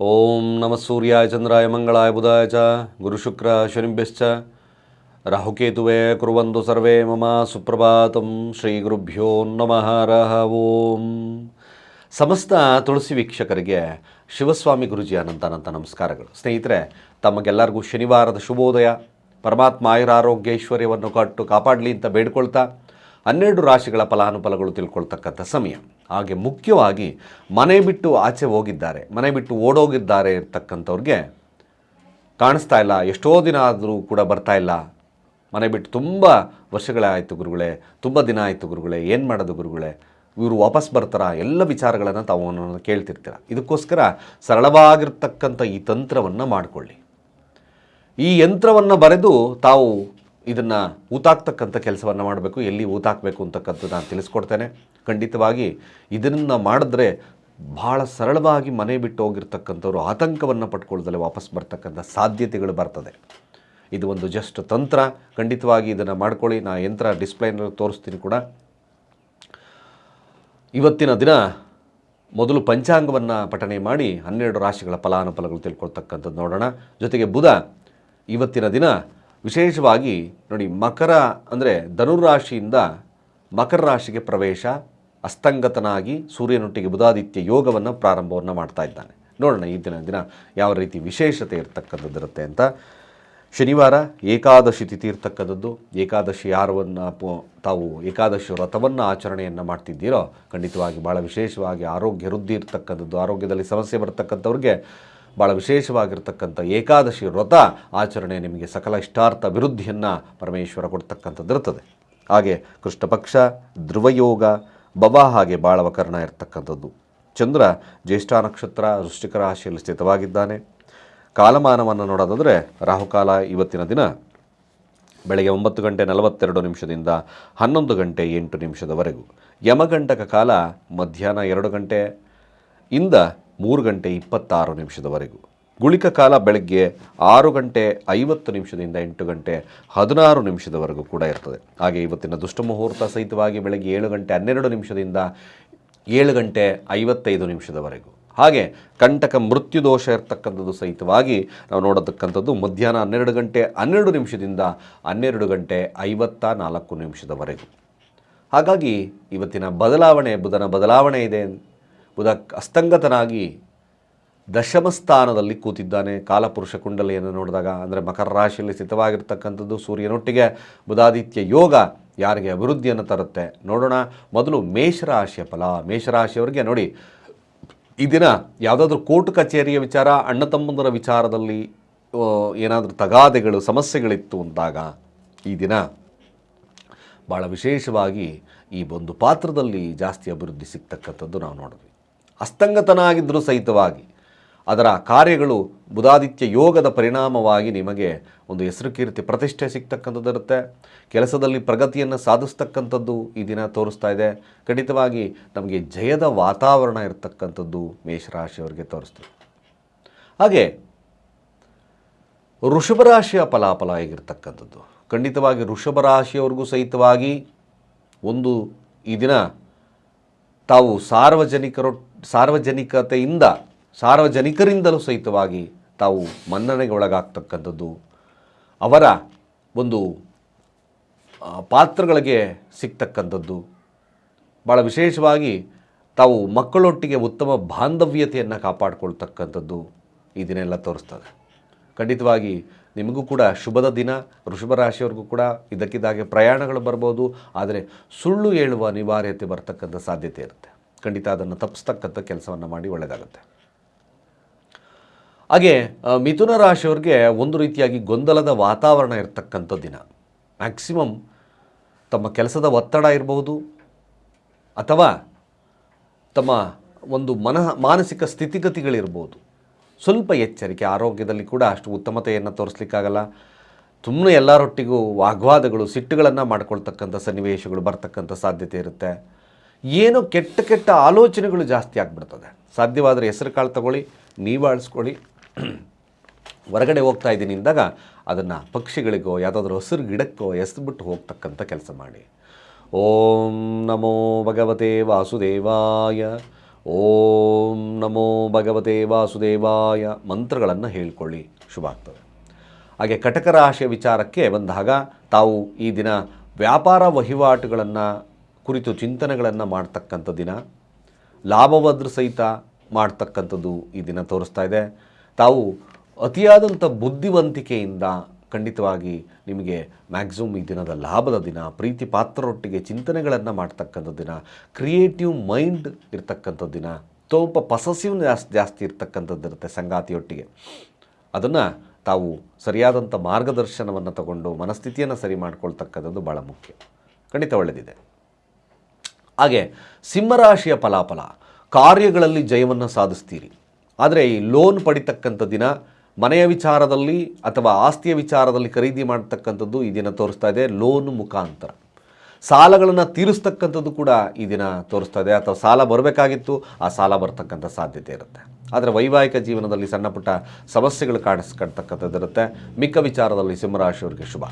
ಓಂ ನಮಃ ಸೂರ್ಯಾಯ ಚಂದ್ರಾಯ ಮಂಗಳಾಯ ಬುಧಾಯ ಚ ಗುರುಶುಕ್ರ ಶನಿಭ್ಯಶ್ಚ ರಾಹುಕೇತುವೆ ಕುರುವಂದು ಸರ್ವೇ ಮಮ ಸುಪ್ರಭಾತಂ ಶ್ರೀ ಗುರುಭ್ಯೋ ನಮಃ ರಹ ಓಂ ಸಮಸ್ತ ತುಳಸಿ ವೀಕ್ಷಕರಿಗೆ ಶಿವಸ್ವಾಮಿ ಗುರುಜಿ ಅನಂತಾನಂತ ನಮಸ್ಕಾರಗಳು. ಸ್ನೇಹಿತರೆ, ತಮಗೆಲ್ಲರಿಗೂ ಶನಿವಾರದ ಶುಭೋದಯ. ಪರಮಾತ್ಮ ಆಯುರಾರೋಗ್ಯ ಐಶ್ವರ್ಯವನ್ನು ಕಟ್ಟು ಕಾಪಾಡಲಿ ಅಂತ ಬೇಡ್ಕೊಳ್ತಾ, ಹನ್ನೆರಡು ರಾಶಿಗಳ ಫಲಾನುಫಲಗಳು ತಿಳ್ಕೊಳ್ತಕ್ಕಂಥ ಸಮಯ. ಹಾಗೆ ಮುಖ್ಯವಾಗಿ ಮನೆ ಬಿಟ್ಟು ಆಚೆ ಹೋಗಿದ್ದಾರೆ. ಮನೆ ಬಿಟ್ಟು ಓಡೋಗಿದ್ದಾರೆ ಇರ್ತಕ್ಕಂಥವ್ರಿಗೆ ಕಾಣಿಸ್ತಾ ಇಲ್ಲ. ಎಷ್ಟೋ ದಿನ ಆದರೂ ಕೂಡ ಬರ್ತಾ ಇಲ್ಲ. ಮನೆ ಬಿಟ್ಟು ತುಂಬ ವರ್ಷಗಳಾಯಿತು ಗುರುಗಳೇ, ತುಂಬ ದಿನ ಆಯಿತು ಗುರುಗಳೇ, ಏನು ಮಾಡೋದು ಗುರುಗಳೇ? ಇವರು ವಾಪಸ್ ಬರ್ತಾರಾ? ಎಲ್ಲ ವಿಚಾರಗಳನ್ನು ತಾವು ಕೇಳ್ತಿರ್ತೀರ. ಇದಕ್ಕೋಸ್ಕರ ಸರಳವಾಗಿರ್ತಕ್ಕಂಥ ಈ ತಂತ್ರವನ್ನು ಮಾಡಿಕೊಳ್ಳಿ. ಈ ಯಂತ್ರವನ್ನು ಬರೆದು ತಾವು ಇದನ್ನು ಊತಾಕ್ತಕ್ಕಂಥ ಕೆಲಸವನ್ನು ಮಾಡಬೇಕು, ಎಲ್ಲಿ ಊತಾಕಬೇಕು ಅಂತಕ್ಕಂಥದ್ದು ನಾನು ತಿಳಿಸ್ಕೊಡ್ತೇನೆ. ಖಂಡಿತವಾಗಿ ಇದನ್ನು ಮಾಡಿದ್ರೆ ಭಾಳ ಸರಳವಾಗಿ ಮನೆ ಬಿಟ್ಟು ಹೋಗಿರ್ತಕ್ಕಂಥವ್ರು ಆತಂಕವನ್ನು ಪಟ್ಕೊಳ್ಳೋದಲ್ಲಿ ವಾಪಸ್ ಬರ್ತಕ್ಕಂಥ ಸಾಧ್ಯತೆಗಳು ಬರ್ತದೆ. ಇದು ಒಂದು ಜಸ್ಟ್ ತಂತ್ರ. ಖಂಡಿತವಾಗಿ ಇದನ್ನು ಮಾಡ್ಕೊಳ್ಳಿ. ನಾ ಯಂತ್ರ ಡಿಸ್ಪ್ಲೇನಲ್ಲಿ ತೋರಿಸ್ತೀನಿ ಕೂಡ. ಇವತ್ತಿನ ದಿನ ಮೊದಲು ಪಂಚಾಂಗವನ್ನು ಪಠನೆ ಮಾಡಿ ಹನ್ನೆರಡು ರಾಶಿಗಳ ಫಲಾನುಫಲಗಳು ತಿಳ್ಕೊಳ್ತಕ್ಕಂಥದ್ದು ನೋಡೋಣ. ಜೊತೆಗೆ ಬುಧ, ಇವತ್ತಿನ ದಿನ ವಿಶೇಷವಾಗಿ ನೋಡಿ ಮಕರ ಅಂದರೆ ಧನುರಾಶಿಯಿಂದ ಮಕರ ರಾಶಿಗೆ ಪ್ರವೇಶ, ಅಸ್ತಂಗತನಾಗಿ ಸೂರ್ಯನೊಟ್ಟಿಗೆ ಬುಧಾದಿತ್ಯ ಯೋಗವನ್ನು ಪ್ರಾರಂಭವನ್ನು ಮಾಡ್ತಾ ಇದ್ದಾನೆ. ನೋಡೋಣ ಈ ದಿನ ದಿನ ಯಾವ ರೀತಿ ವಿಶೇಷತೆ ಇರ್ತಕ್ಕಂಥದ್ದು ಇರುತ್ತೆ ಅಂತ. ಶನಿವಾರ ಏಕಾದಶಿ ತಿಥಿ ಇರ್ತಕ್ಕಂಥದ್ದು. ಏಕಾದಶಿ ಯಾರವನ್ನು ಪೋ, ತಾವು ಏಕಾದಶಿ ವ್ರತವನ್ನು ಆಚರಣೆಯನ್ನು ಮಾಡ್ತಿದ್ದೀರೋ ಖಂಡಿತವಾಗಿ ಭಾಳ ವಿಶೇಷವಾಗಿ ಆರೋಗ್ಯ ವೃದ್ಧಿ ಇರ್ತಕ್ಕಂಥದ್ದು, ಆರೋಗ್ಯದಲ್ಲಿ ಸಮಸ್ಯೆ ಬರ್ತಕ್ಕಂಥವ್ರಿಗೆ ಭಾಳ ವಿಶೇಷವಾಗಿರ್ತಕ್ಕಂಥ ಏಕಾದಶಿ ವ್ರತ ಆಚರಣೆ ನಿಮಗೆ ಸಕಲ ಇಷ್ಟಾರ್ಥ ಅಭಿವೃದ್ಧಿಯನ್ನು ಪರಮೇಶ್ವರ ಕೊಡ್ತಕ್ಕಂಥದ್ದಿರುತ್ತದೆ. ಹಾಗೆ ಕೃಷ್ಣಪಕ್ಷ, ಧ್ರುವಯೋಗ ಬವ ಹಾಗೆ ಬಾಳವಕರ್ಣ ಇರತಕ್ಕಂಥದ್ದು. ಚಂದ್ರ ಜ್ಯೇಷ್ಠ ನಕ್ಷತ್ರ ವೃಶ್ಚಿಕ ರಾಶಿಯಲ್ಲಿ ಸ್ಥಿತವಾಗಿದ್ದಾನೆ. ಕಾಲಮಾನವನ್ನು ನೋಡೋದಾದರೆ ರಾಹುಕಾಲ ಇವತ್ತಿನ ದಿನ ಬೆಳಗ್ಗೆ ಒಂಬತ್ತು ಗಂಟೆ ನಲವತ್ತೆರಡು ನಿಮಿಷದಿಂದ ಹನ್ನೊಂದು ಗಂಟೆ ಎಂಟು ನಿಮಿಷದವರೆಗೂ. ಯಮಗಂಟಕ ಕಾಲ ಮಧ್ಯಾಹ್ನ ಎರಡು ಗಂಟೆ. ಇಂದ ಮೂರು ಗಂಟೆ ಇಪ್ಪತ್ತಾರು ನಿಮಿಷದವರೆಗೂ. ಗುಳಿಕ ಕಾಲ ಬೆಳಗ್ಗೆ ಆರು ಗಂಟೆ ಐವತ್ತು ನಿಮಿಷದಿಂದ ಎಂಟು ಗಂಟೆ ಹದಿನಾರು ನಿಮಿಷದವರೆಗೂ ಕೂಡ ಇರ್ತದೆ. ಹಾಗೆ ಇವತ್ತಿನ ದುಷ್ಟ ಮುಹೂರ್ತ ಸಹಿತವಾಗಿ ಬೆಳಗ್ಗೆ ಏಳು ಗಂಟೆ ಹನ್ನೆರಡು ನಿಮಿಷದಿಂದ ಏಳು ಗಂಟೆ ಐವತ್ತೈದು ನಿಮಿಷದವರೆಗೂ. ಹಾಗೆ ಕಂಟಕ ಮೃತ್ಯು ದೋಷ ಇರತಕ್ಕಂಥದ್ದು ಸಹಿತವಾಗಿ ನಾವು ನೋಡತಕ್ಕಂಥದ್ದು ಮಧ್ಯಾಹ್ನ ಹನ್ನೆರಡು ಗಂಟೆ ಹನ್ನೆರಡು ನಿಮಿಷದಿಂದ ಹನ್ನೆರಡು ಗಂಟೆ ಐವತ್ತ ನಾಲ್ಕು ನಿಮಿಷದವರೆಗೂ. ಹಾಗಾಗಿ ಇವತ್ತಿನ ಬದಲಾವಣೆ, ಬುಧನ ಬದಲಾವಣೆ ಇದೆ. ಬುಧ ಅಸ್ತಂಗತನಾಗಿ ದಶಮ ಸ್ಥಾನದಲ್ಲಿ ಕೂತಿದ್ದಾನೆ. ಕಾಲಪುರುಷ ಕುಂಡಲಿಯನ್ನು ನೋಡಿದಾಗ, ಅಂದರೆ ಮಕರ ರಾಶಿಯಲ್ಲಿ ಸ್ಥಿತವಾಗಿರ್ತಕ್ಕಂಥದ್ದು ಸೂರ್ಯನೊಟ್ಟಿಗೆ ಬುಧಾದಿತ್ಯ ಯೋಗ ಯಾರಿಗೆ ಅಭಿವೃದ್ಧಿಯನ್ನು ತರುತ್ತೆ? ನೋಡೋಣ. ಮೊದಲು ಮೇಷರಾಶಿಯ ಫಲ. ಮೇಷರಾಶಿಯವರಿಗೆ ನೋಡಿ, ಈ ದಿನ ಯಾವುದಾದ್ರೂ ಕೋರ್ಟ್ ಕಚೇರಿಯ ವಿಚಾರ, ಅಣ್ಣ ತಮ್ಮಂದರ ವಿಚಾರದಲ್ಲಿ ಏನಾದರೂ ತಗಾದೆಗಳು, ಸಮಸ್ಯೆಗಳಿತ್ತು ಅಂದಾಗ ಈ ದಿನ ಭಾಳ ವಿಶೇಷವಾಗಿ ಈ ಒಂದು ಪಾತ್ರದಲ್ಲಿ ಜಾಸ್ತಿ ಅಭಿವೃದ್ಧಿ ಸಿಗ್ತಕ್ಕಂಥದ್ದು ನಾವು ನೋಡಿದ್ವಿ ಅಸ್ತಂಗತನಾಗಿದ್ದರೂ ಸಹಿತವಾಗಿ ಅದರ ಕಾರ್ಯಗಳು ಬುಧಾದಿತ್ಯ ಯೋಗದ ಪರಿಣಾಮವಾಗಿ ನಿಮಗೆ ಒಂದು ಹೆಸರು ಕೀರ್ತಿ ಪ್ರತಿಷ್ಠೆ ಸಿಗ್ತಕ್ಕಂಥದ್ದು ಇರುತ್ತೆ. ಕೆಲಸದಲ್ಲಿ ಪ್ರಗತಿಯನ್ನು ಸಾಧಿಸ್ತಕ್ಕಂಥದ್ದು ಈ ದಿನ ತೋರಿಸ್ತಾ ಇದೆ. ಖಂಡಿತವಾಗಿ ನಮಗೆ ಜಯದ ವಾತಾವರಣ ಇರತಕ್ಕಂಥದ್ದು ಮೇಷರಾಶಿಯವರಿಗೆ ತೋರಿಸ್ತೀವಿ ಹಾಗೆ ಋಷಭ ರಾಶಿಯ ಫಲಾಫಲ ಹೇಗಿರ್ತಕ್ಕಂಥದ್ದು? ಖಂಡಿತವಾಗಿ ಋಷಭ ರಾಶಿಯವರಿಗೂ ಸಹಿತವಾಗಿ ಒಂದು ಈ ದಿನ ತಾವು ಸಾರ್ವಜನಿಕರು, ಸಾರ್ವಜನಿಕತೆಯಿಂದ ಸಾರ್ವಜನಿಕರಿಂದಲೂ ಸಹಿತವಾಗಿ ತಾವು ಮನ್ನಣೆಗೆ ಒಳಗಾಗ್ತಕ್ಕಂಥದ್ದು ಅವರ ಒಂದು ಪಾತ್ರಗಳಿಗೆ ಸಿಗ್ತಕ್ಕಂಥದ್ದು. ಭಾಳ ವಿಶೇಷವಾಗಿ ತಾವು ಮಕ್ಕಳೊಟ್ಟಿಗೆ ಉತ್ತಮ ಬಾಂಧವ್ಯತೆಯನ್ನು ಕಾಪಾಡಿಕೊಳ್ತಕ್ಕಂಥದ್ದು ಇದನ್ನೆಲ್ಲ ತೋರಿಸ್ತದೆ. ಖಂಡಿತವಾಗಿ ನಿಮಗೂ ಕೂಡ ಶುಭದ ದಿನ ರಾಶಿಯವ್ರಿಗೂ ಕೂಡ ಇದಕ್ಕಿದ್ದಾಗೆ ಪ್ರಯಾಣಗಳು ಬರ್ಬೋದು. ಆದರೆ ಸುಳ್ಳು ಹೇಳುವ ಅನಿವಾರ್ಯತೆ ಬರತಕ್ಕಂಥ ಸಾಧ್ಯತೆ ಇರುತ್ತೆ. ಖಂಡಿತ ಅದನ್ನು ತಪ್ಪಿಸ್ತಕ್ಕಂಥ ಕೆಲಸವನ್ನು ಮಾಡಿ ಒಳ್ಳೆಯದಾಗುತ್ತೆ ಹಾಗೆ ಮಿಥುನ ರಾಶಿಯವ್ರಿಗೆ ಒಂದು ರೀತಿಯಾಗಿ ಗೊಂದಲದ ವಾತಾವರಣ ಇರತಕ್ಕಂಥ ದಿನ. ಮ್ಯಾಕ್ಸಿಮಮ್ ತಮ್ಮ ಕೆಲಸದ ಒತ್ತಡ ಇರಬಹುದು, ಅಥವಾ ತಮ್ಮ ಒಂದು ಮನಃ, ಮಾನಸಿಕ ಸ್ಥಿತಿಗತಿಗಳಿರ್ಬೋದು. ಸ್ವಲ್ಪ ಎಚ್ಚರಿಕೆ, ಆರೋಗ್ಯದಲ್ಲಿ ಕೂಡ ಅಷ್ಟು ಉತ್ತಮತೆಯನ್ನು ತೋರಿಸ್ಲಿಕ್ಕಾಗಲ್ಲ. ತುಂಬ ಎಲ್ಲರೊಟ್ಟಿಗೂ ವಾಗ್ವಾದಗಳು, ಸಿಟ್ಟುಗಳನ್ನು ಮಾಡ್ಕೊಳ್ತಕ್ಕಂಥ ಸನ್ನಿವೇಶಗಳು ಬರ್ತಕ್ಕಂಥ ಸಾಧ್ಯತೆ ಇರುತ್ತೆ. ಏನೋ ಕೆಟ್ಟ ಕೆಟ್ಟ ಆಲೋಚನೆಗಳು ಜಾಸ್ತಿ ಆಗಿಬಿಡ್ತದೆ. ಸಾಧ್ಯವಾದರೆ ಹೆಸರು ಕಾಳು ತಗೊಳ್ಳಿ, ನೀವು ಅಳಿಸ್ಕೊಳ್ಳಿ ಹೊರಗಡೆ ಹೋಗ್ತಾ ಇದ್ದೀನಿ ಅಂದಾಗ ಅದನ್ನು ಪಕ್ಷಿಗಳಿಗೋ, ಯಾವುದಾದ್ರೂ ಹಸಿರು ಗಿಡಕ್ಕೋ ಎಸ್ಬಿಟ್ಟು ಹೋಗ್ತಕ್ಕಂಥ ಕೆಲಸ ಮಾಡಿ. ಓಂ ನಮೋ ಭಗವತೆ ವಾಸುದೇವಾಯ. ಓಂ ನಮೋ ಭಗವತೆ ವಾಸುದೇವಾಯ ಮಂತ್ರಗಳನ್ನು ಹೇಳ್ಕೊಳ್ಳಿ. ಶುಭ ಆಗ್ತದೆ ಹಾಗೆ ಕಟಕ ರಾಶಿಯ ವಿಚಾರಕ್ಕೆ ಬಂದಾಗ ತಾವು ಈ ದಿನ ವ್ಯಾಪಾರ ವಹಿವಾಟುಗಳನ್ನು ಕುರಿತು ಚಿಂತನೆಗಳನ್ನು ಮಾಡ್ತಕ್ಕಂಥ ದಿನ. ಲಾಭವದ್ರ ಸಹಿತ ಮಾಡ್ತಕ್ಕಂಥದ್ದು ಈ ದಿನ ತೋರಿಸ್ತಾ ಇದೆ. ತಾವು ಅತಿಯಾದಂಥ ಬುದ್ಧಿವಂತಿಕೆಯಿಂದ ಖಂಡಿತವಾಗಿ ನಿಮಗೆ ಮ್ಯಾಕ್ಸಿಮಮ್ ಈ ದಿನದ ಲಾಭದ ದಿನ, ಪ್ರೀತಿ ಪಾತ್ರರೊಟ್ಟಿಗೆ ಚಿಂತನೆಗಳನ್ನು ಮಾಡ್ತಕ್ಕಂಥ ದಿನ ಕ್ರಿಯೇಟಿವ್ ಮೈಂಡ್ ಇರ್ತಕ್ಕಂಥ ದಿನ ಸ್ವಲ್ಪ ಪಸಸಿವ್ ಜಾಸ್ತಿ ಜಾಸ್ತಿ ಇರುತ್ತೆ ಸಂಗಾತಿಯೊಟ್ಟಿಗೆ. ಅದನ್ನು ತಾವು ಸರಿಯಾದಂಥ ಮಾರ್ಗದರ್ಶನವನ್ನು ತಗೊಂಡು ಮನಸ್ಥಿತಿಯನ್ನು ಸರಿ ಮಾಡ್ಕೊಳ್ತಕ್ಕಂಥದ್ದು ಭಾಳ ಮುಖ್ಯ. ಖಂಡಿತ ಒಳ್ಳೆಯದಿದೆ ಹಾಗೆ ಸಿಂಹರಾಶಿಯ ಫಲಾಫಲ, ಕಾರ್ಯಗಳಲ್ಲಿ ಜಯವನ್ನು ಸಾಧಿಸ್ತೀರಿ. ಆದರೆ ಈ ಲೋನ್ ಪಡಿತಕ್ಕಂಥ ದಿನ ಮನೆಯ ವಿಚಾರದಲ್ಲಿ ಅಥವಾ ಆಸ್ತಿಯ ವಿಚಾರದಲ್ಲಿ ಖರೀದಿ ಮಾಡ್ತಕ್ಕಂಥದ್ದು ಈ ದಿನ ತೋರಿಸ್ತಾ ಇದೆ, ಲೋನ್ ಮುಖಾಂತರ. ಸಾಲಗಳನ್ನು ತೀರಿಸ್ತಕ್ಕಂಥದ್ದು ಕೂಡ ಈ ದಿನ ತೋರಿಸ್ತಾ ಇದೆ. ಅಥವಾ ಸಾಲ ಬರಬೇಕಾಗಿತ್ತು, ಆ ಸಾಲ ಬರ್ತಕ್ಕಂಥ ಸಾಧ್ಯತೆ ಇರುತ್ತೆ. ಆದರೆ ವೈವಾಹಿಕ ಜೀವನದಲ್ಲಿ ಸಣ್ಣ ಪುಟ್ಟ ಸಮಸ್ಯೆಗಳು ಕಾಣಿಸ್ಕೊಳ್ತಕ್ಕಂಥದ್ದು ಇರುತ್ತೆ. ಮಿಕ್ಕ ವಿಚಾರದಲ್ಲಿ ಸಿಂಹರಾಶಿಯವರಿಗೆ ಶುಭ.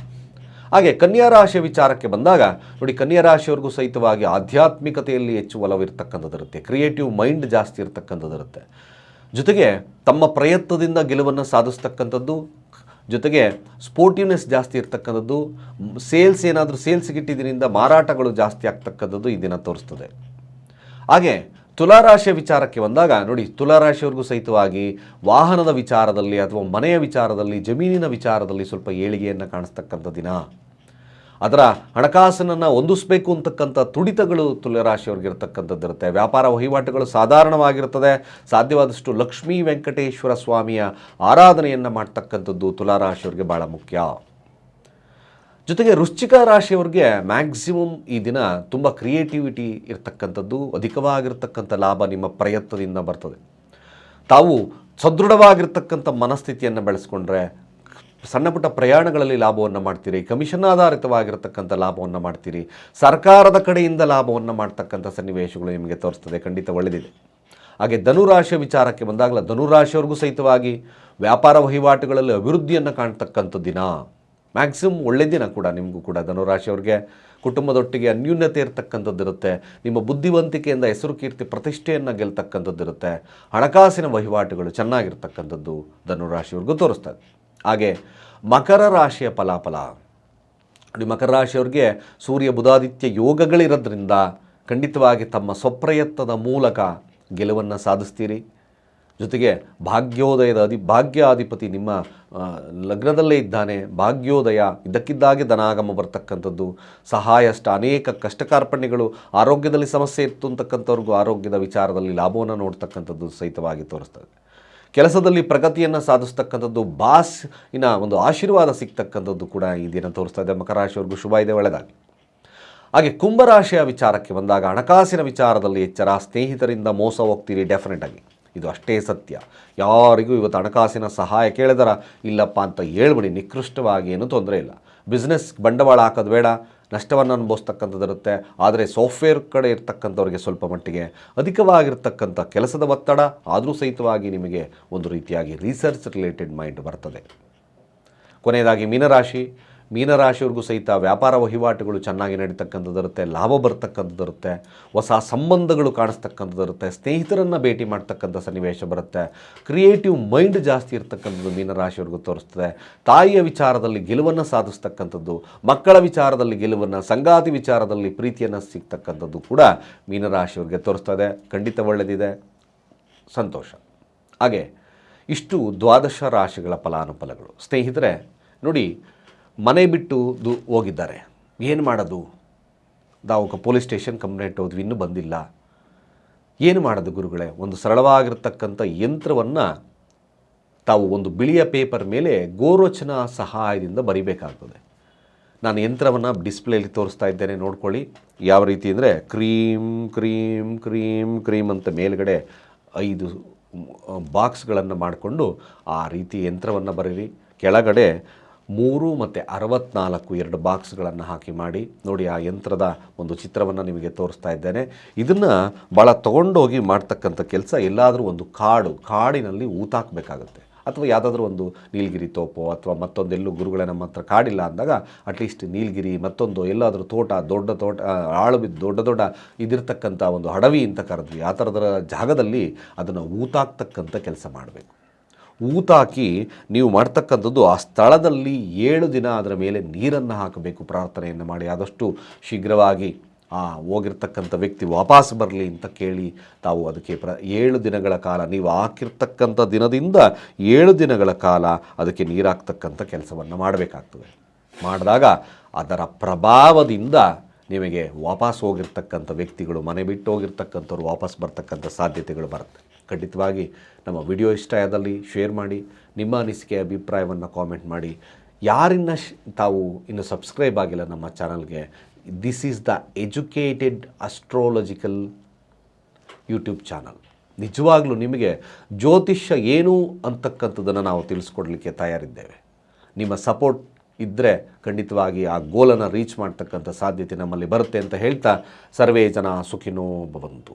ಹಾಗೆ ಕನ್ಯಾ ರಾಶಿಯ ವಿಚಾರಕ್ಕೆ ಬಂದಾಗ, ನೋಡಿ ಕನ್ಯಾ ರಾಶಿಯವ್ರಿಗೂ ಸಹಿತವಾಗಿ ಆಧ್ಯಾತ್ಮಿಕತೆಯಲ್ಲಿ ಹೆಚ್ಚು ಒಲವಿರ್ತಕ್ಕಂಥದ್ದು ಇರುತ್ತೆ. ಕ್ರಿಯೇಟಿವ್ ಮೈಂಡ್ ಜಾಸ್ತಿ ಇರ್ತಕ್ಕಂಥದ್ದು ಇರುತ್ತೆ. ಜೊತೆಗೆ ತಮ್ಮ ಪ್ರಯತ್ನದಿಂದ ಗೆಲುವನ್ನು ಸಾಧಿಸ್ತಕ್ಕಂಥದ್ದು, ಜೊತೆಗೆ ಸ್ಪೋರ್ಟಿವ್ನೆಸ್ ಜಾಸ್ತಿ ಇರ್ತಕ್ಕಂಥದ್ದು ಸೇಲ್ಸ್ ಏನಾದರೂ ಸೇಲ್ಸ್ ಇಟ್ಟಿದ್ದರಿಂದ ಮಾರಾಟಗಳು ಜಾಸ್ತಿ ಆಗ್ತಕ್ಕಂಥದ್ದು ಈ ದಿನ ತೋರಿಸ್ತದೆ. ಹಾಗೆ ತುಲಾರಾಶಿಯ ವಿಚಾರಕ್ಕೆ ಬಂದಾಗ, ನೋಡಿ ತುಲಾರಾಶಿಯವ್ರಿಗೂ ಸಹಿತವಾಗಿ ವಾಹನದ ವಿಚಾರದಲ್ಲಿ ಅಥವಾ ಮನೆಯ ವಿಚಾರದಲ್ಲಿ, ಜಮೀನಿನ ವಿಚಾರದಲ್ಲಿ ಸ್ವಲ್ಪ ಏಳಿಗೆಯನ್ನು ಕಾಣಿಸ್ತಕ್ಕಂಥ ದಿನ. ಅದರ ಹಣಕಾಸನ್ನು ಹೊಂದಿಸ್ಬೇಕು ಅಂತಕ್ಕಂಥ ತುಡಿತಗಳು ತುಲಾರಾಶಿಯವ್ರಿಗೆ ಇರತಕ್ಕಂಥದ್ದು ಇರುತ್ತೆ ವ್ಯಾಪಾರ ವಹಿವಾಟುಗಳು ಸಾಧಾರಣವಾಗಿರ್ತದೆ. ಸಾಧ್ಯವಾದಷ್ಟು ಲಕ್ಷ್ಮೀ ವೆಂಕಟೇಶ್ವರ ಸ್ವಾಮಿಯ ಆರಾಧನೆಯನ್ನು ಮಾಡ್ತಕ್ಕಂಥದ್ದು ತುಲಾರಾಶಿಯವ್ರಿಗೆ ಭಾಳ ಮುಖ್ಯ. ಜೊತೆಗೆ ವೃಶ್ಚಿಕ ರಾಶಿಯವ್ರಿಗೆ ಮ್ಯಾಕ್ಸಿಮಮ್ ಈ ದಿನ ತುಂಬ ಕ್ರಿಯೇಟಿವಿಟಿ ಇರತಕ್ಕಂಥದ್ದು, ಅಧಿಕವಾಗಿರ್ತಕ್ಕಂಥ ಲಾಭ ನಿಮ್ಮ ಪ್ರಯತ್ನದಿಂದ ಬರ್ತದೆ. ತಾವು ಸದೃಢವಾಗಿರ್ತಕ್ಕಂಥ ಮನಸ್ಥಿತಿಯನ್ನು ಬೆಳೆಸ್ಕೊಂಡ್ರೆ ಸಣ್ಣ ಪುಟ್ಟ ಪ್ರಯಾಣಗಳಲ್ಲಿ ಲಾಭವನ್ನು ಮಾಡ್ತೀರಿ, ಕಮಿಷನ್ ಆಧಾರಿತವಾಗಿರತಕ್ಕಂಥ ಲಾಭವನ್ನು ಮಾಡ್ತೀರಿ, ಸರ್ಕಾರದ ಕಡೆಯಿಂದ ಲಾಭವನ್ನು ಮಾಡ್ತಕ್ಕಂಥ ಸನ್ನಿವೇಶಗಳು ನಿಮಗೆ ತೋರಿಸ್ತದೆ, ಖಂಡಿತ ಒಳ್ಳೆಯದಿದೆ ಹಾಗೆ ಧನುರಾಶಿಯ ವಿಚಾರಕ್ಕೆ ಬಂದಾಗಲ ಧನುರಾಶಿಯವ್ರಿಗೂ ಸಹಿತವಾಗಿ ವ್ಯಾಪಾರ ವಹಿವಾಟುಗಳಲ್ಲಿ ಅಭಿವೃದ್ಧಿಯನ್ನು ಕಾಣ್ತಕ್ಕಂಥ ದಿನ ಮ್ಯಾಕ್ಸಿಮಮ್ ಒಳ್ಳೆ ದಿನ ಕೂಡ ನಿಮಗೂ ಕೂಡ ಧನುರಾಶಿಯವ್ರಿಗೆ. ಕುಟುಂಬದೊಟ್ಟಿಗೆ ಅನ್ಯೂನ್ಯತೆ ಇರತಕ್ಕಂಥದ್ದು ಇರುತ್ತೆ ನಿಮ್ಮ ಬುದ್ಧಿವಂತಿಕೆಯಿಂದ ಹೆಸರು ಕೀರ್ತಿ ಪ್ರತಿಷ್ಠೆಯನ್ನು ಗೆಲ್ತಕ್ಕಂಥದ್ದು ಇರುತ್ತೆ ಹಣಕಾಸಿನ ವಹಿವಾಟುಗಳು ಚೆನ್ನಾಗಿರ್ತಕ್ಕಂಥದ್ದು ಧನುರಾಶಿಯವ್ರಿಗೂ ತೋರಿಸ್ತದೆ. ಹಾಗೆ ಮಕರ ರಾಶಿಯ ಫಲಾಫಲ. ನೋಡಿ, ಮಕರ ರಾಶಿಯವ್ರಿಗೆ ಸೂರ್ಯ ಬುಧಾದಿತ್ಯ ಯೋಗಗಳಿರೋದ್ರಿಂದ ಖಂಡಿತವಾಗಿ ತಮ್ಮ ಸ್ವಪ್ರಯತ್ನದ ಮೂಲಕ ಗೆಲುವನ್ನು ಸಾಧಿಸ್ತೀರಿ. ಜೊತೆಗೆ ಭಾಗ್ಯೋದಯದ ಅಧಿ, ಭಾಗ್ಯಾಧಿಪತಿ ನಿಮ್ಮ ಲಗ್ನದಲ್ಲೇ ಇದ್ದಾನೆ, ಭಾಗ್ಯೋದಯ ಇದ್ದಕ್ಕಿದ್ದಾಗೆ ಧನಾಗಮ ಬರ್ತಕ್ಕಂಥದ್ದು, ಸಹಾಯಷ್ಟ, ಅನೇಕ ಕಷ್ಟ ಕಾರ್ಪಣ್ಯಗಳು ಆರೋಗ್ಯದಲ್ಲಿ ಸಮಸ್ಯೆ ಇತ್ತು ಅಂತಕ್ಕಂಥವ್ರಿಗೂ ಆರೋಗ್ಯದ ವಿಚಾರದಲ್ಲಿ ಲಾಭವನ್ನು ನೋಡ್ತಕ್ಕಂಥದ್ದು ಸಹಿತವಾಗಿ ತೋರಿಸ್ತದೆ. ಕೆಲಸದಲ್ಲಿ ಪ್ರಗತಿಯನ್ನು ಸಾಧಿಸ್ತಕ್ಕಂಥದ್ದು ಬಾಸ್ ಇನ ಒಂದು ಆಶೀರ್ವಾದ ಸಿಗ್ತಕ್ಕಂಥದ್ದು ಕೂಡ ಈ ದಿನ ತೋರಿಸ್ತಾ ಇದೆ. ಮಕರ ರಾಶಿಯವ್ರಿಗೂ ಶುಭ ಇದೆ ಒಳ್ಳೆಯದಾಗಿ ಹಾಗೆ ಕುಂಭರಾಶಿಯ ವಿಚಾರಕ್ಕೆ ಬಂದಾಗ ಹಣಕಾಸಿನ ವಿಚಾರದಲ್ಲಿ ಎಚ್ಚರ, ಸ್ನೇಹಿತರಿಂದ ಮೋಸ ಹೋಗ್ತೀರಿ ಡೆಫಿನೆಟ್ ಆಗಿ. ಇದು ಅಷ್ಟೇ ಸತ್ಯ. ಯಾರಿಗೂ ಇವತ್ತು ಹಣಕಾಸಿನ ಸಹಾಯ ಕೇಳಿದರ, ಇಲ್ಲಪ್ಪ ಅಂತ ಹೇಳ್ಬಿಡಿ, ನಿಕೃಷ್ಟವಾಗಿ ಏನೂ ತೊಂದರೆ ಇಲ್ಲ. ಬಿಸ್ನೆಸ್ ಬಂಡವಾಳ ಹಾಕೋದು ಬೇಡ ನಷ್ಟವನ್ನು ಅನುಭವಿಸ್ತಕ್ಕಂಥದ್ದಿರುತ್ತೆ ಆದರೆ ಸಾಫ್ಟ್ವೇರ್ ಕಡೆ ಇರ್ತಕ್ಕಂಥವ್ರಿಗೆ ಸ್ವಲ್ಪ ಮಟ್ಟಿಗೆ ಅಧಿಕವಾಗಿರ್ತಕ್ಕಂಥ ಕೆಲಸದ ಒತ್ತಡ ಆದರೂ ಸಹಿತವಾಗಿ ನಿಮಗೆ ಒಂದು ರೀತಿಯಾಗಿ ರಿಸರ್ಚ್ ರಿಲೇಟೆಡ್ ಮೈಂಡ್ ಬರ್ತದೆ. ಕೊನೆಯದಾಗಿ ಮೀನರಾಶಿ. ಮೀನರಾಶಿಯವ್ರಿಗೂ ಸಹಿತ ವ್ಯಾಪಾರ ವಹಿವಾಟುಗಳು ಚೆನ್ನಾಗಿ ನಡೀತಕ್ಕಂಥದ್ದು ಇರುತ್ತೆ ಲಾಭ ಬರ್ತಕ್ಕಂಥದ್ದು ಇರುತ್ತೆ ಹೊಸ ಸಂಬಂಧಗಳು ಕಾಣಿಸ್ತಕ್ಕಂಥದ್ದು ಇರುತ್ತೆ ಸ್ನೇಹಿತರನ್ನು ಭೇಟಿ ಮಾಡ್ತಕ್ಕಂಥ ಸನ್ನಿವೇಶ ಬರುತ್ತೆ. ಕ್ರಿಯೇಟಿವ್ ಮೈಂಡ್ ಜಾಸ್ತಿ ಇರ್ತಕ್ಕಂಥದ್ದು ಮೀನರಾಶಿಯವ್ರಿಗೂ ತೋರಿಸ್ತದೆ. ತಾಯಿಯ ವಿಚಾರದಲ್ಲಿ ಗೆಲುವನ್ನು ಸಾಧಿಸ್ತಕ್ಕಂಥದ್ದು, ಮಕ್ಕಳ ವಿಚಾರದಲ್ಲಿ ಗೆಲುವನ್ನು, ಸಂಗಾತಿ ವಿಚಾರದಲ್ಲಿ ಪ್ರೀತಿಯನ್ನು ಸಿಗ್ತಕ್ಕಂಥದ್ದು ಕೂಡ ಮೀನರಾಶಿಯವ್ರಿಗೆ ತೋರಿಸ್ತದೆ. ಖಂಡಿತ ಒಳ್ಳೆಯದಿದೆ ಸಂತೋಷ. ಹಾಗೆ ಇಷ್ಟು ದ್ವಾದಶ ರಾಶಿಗಳ ಫಲಾನುಫಲಗಳು. ಸ್ನೇಹಿತರೆ, ನೋಡಿ ಮನೆ ಬಿಟ್ಟು ಹೋಗಿದ್ದಾರೆ. ಏನು ಮಾಡೋದು? ನಾವು ಪೊಲೀಸ್ ಸ್ಟೇಷನ್ ಕಂಪ್ಲೇಂಟ್ ಹೋದ್ವಿ, ಇನ್ನೂ ಬಂದಿಲ್ಲ. ಏನು ಮಾಡೋದು ಗುರುಗಳೇ? ಒಂದು ಸರಳವಾಗಿರ್ತಕ್ಕಂಥ ಯಂತ್ರವನ್ನು ತಾವು ಒಂದು ಬಿಳಿಯ ಪೇಪರ್ ಮೇಲೆ ಗೋರೋಚನ ಸಹಾಯದಿಂದ ಬರಿಬೇಕಾಗ್ತದೆ. ನಾನು ಯಂತ್ರವನ್ನು ಡಿಸ್ಪ್ಲೇಲಿ ತೋರಿಸ್ತಾ ಇದ್ದೇನೆ, ನೋಡ್ಕೊಳ್ಳಿ. ಯಾವ ರೀತಿ ಅಂದರೆ ಕ್ರೀಮ್ ಕ್ರೀಮ್ ಕ್ರೀಮ್ ಕ್ರೀಮ್ ಅಂತ ಮೇಲ್ಗಡೆ ಐದು ಬಾಕ್ಸ್ಗಳನ್ನು ಮಾಡಿಕೊಂಡು ಆ ರೀತಿ ಯಂತ್ರವನ್ನು ಬರೀರಿ. ಕೆಳಗಡೆ ಮೂರು ಮತ್ತು ಅರವತ್ನಾಲ್ಕು ಎರಡು ಬಾಕ್ಸ್ಗಳನ್ನು ಹಾಕಿ ಮಾಡಿ ನೋಡಿ ಆ ಯಂತ್ರದ ಒಂದು ಚಿತ್ರವನ್ನು ನಿಮಗೆ ತೋರಿಸ್ತಾ ಇದ್ದೇನೆ. ಇದನ್ನು ಭಾಳ ತೊಗೊಂಡೋಗಿ ಮಾಡ್ತಕ್ಕಂಥ ಕೆಲಸ ಎಲ್ಲಾದರೂ ಒಂದು ಕಾಡು, ಕಾಡಿನಲ್ಲಿ ಊತಾಕಬೇಕಾಗುತ್ತೆ ಅಥವಾ ಯಾವುದಾದ್ರೂ ಒಂದು ನೀಲಗಿರಿ ತೋಪೋ ಅಥವಾ ಮತ್ತೊಂದೆಲ್ಲೂ ಗುರುಗಳೇ ನಮ್ಮ ಹತ್ರ ಕಾಡಿಲ್ಲ ಅಂದಾಗ ಅಟ್ಲೀಸ್ಟ್ ನೀಲಗಿರಿ, ಮತ್ತೊಂದು ಎಲ್ಲಾದರೂ ತೋಟ, ದೊಡ್ಡ ತೋಟ ಆಳು ಬಿದ್ದು ದೊಡ್ಡ ದೊಡ್ಡ ಇದಿರ್ತಕ್ಕಂಥ ಒಂದು ಹಡವಿ ಅಂತ ಕರೆದ್ವಿ. ಆ ಥರದ ಜಾಗದಲ್ಲಿ ಅದನ್ನು ಊತಾಕ್ತಕ್ಕಂಥ ಕೆಲಸ ಮಾಡಬೇಕು. ಊತಾಕಿ ನೀವು ಮಾಡ್ತಕ್ಕಂಥದ್ದು ಆ ಸ್ಥಳದಲ್ಲಿ ಏಳು ದಿನ ಅದರ ಮೇಲೆ ನೀರನ್ನು ಹಾಕಬೇಕು ಪ್ರಾರ್ಥನೆಯನ್ನು ಮಾಡಿ. ಆದಷ್ಟು ಶೀಘ್ರವಾಗಿ ಆ ಹೋಗಿರ್ತಕ್ಕಂಥ ವ್ಯಕ್ತಿ ವಾಪಸ್ ಬರಲಿ ಅಂತ ಕೇಳಿ ತಾವು ಅದಕ್ಕೆ ಪ್ರ ಏಳು ದಿನಗಳ ಕಾಲ, ನೀವು ಹಾಕಿರ್ತಕ್ಕಂಥ ದಿನದಿಂದ ಏಳು ದಿನಗಳ ಕಾಲ ಅದಕ್ಕೆ ನೀರು ಹಾಕ್ತಕ್ಕಂಥ ಕೆಲಸವನ್ನು ಮಾಡಬೇಕಾಗ್ತದೆ. ಮಾಡಿದಾಗ ಅದರ ಪ್ರಭಾವದಿಂದ ನಿಮಗೆ ವಾಪಸ್ ಹೋಗಿರ್ತಕ್ಕಂಥ ವ್ಯಕ್ತಿಗಳು, ಮನೆ ಬಿಟ್ಟು ಹೋಗಿರ್ತಕ್ಕಂಥವ್ರು ವಾಪಸ್ ಬರ್ತಕ್ಕಂಥ ಸಾಧ್ಯತೆಗಳು ಬರುತ್ತೆ. ಖಂಡಿತವಾಗಿ ನಮ್ಮ ವಿಡಿಯೋ ಇಷ್ಟ ಆದಲ್ಲಿ ಶೇರ್ ಮಾಡಿ, ನಿಮ್ಮ ಅನಿಸಿಕೆ, ಅಭಿಪ್ರಾಯವನ್ನು ಕಾಮೆಂಟ್ ಮಾಡಿ. ಯಾರಿನ್ನ ತಾವು ಇನ್ನು ಸಬ್ಸ್ಕ್ರೈಬ್ ಆಗಿಲ್ಲ ನಮ್ಮ ಚಾನಲ್ಗೆ this is the educated astrological YouTube channel. ನಿಜವಾಗ್ಲೂ ನಿಮಗೆ ಜ್ಯೋತಿಷ್ಯ ಏನು ಅಂತಕ್ಕಂಥದ್ದನ್ನು ನಾವು ತಿಳಿಸ್ಕೊಡ್ಲಿಕ್ಕೆ ತಯಾರಿದ್ದೇವೆ. ನಿಮ್ಮ ಸಪೋರ್ಟ್ ಇದ್ದರೆ ಖಂಡಿತವಾಗಿ ಆ ಗೋಲನ್ನು ರೀಚ್ ಮಾಡ್ತಕ್ಕಂಥ ಸಾಧ್ಯತೆ ನಮ್ಮಲ್ಲಿ ಬರುತ್ತೆ ಅಂತ ಹೇಳ್ತಾ ಸರ್ವೇ ಜನ ಸುಖಿನೋ ಭವಂತು.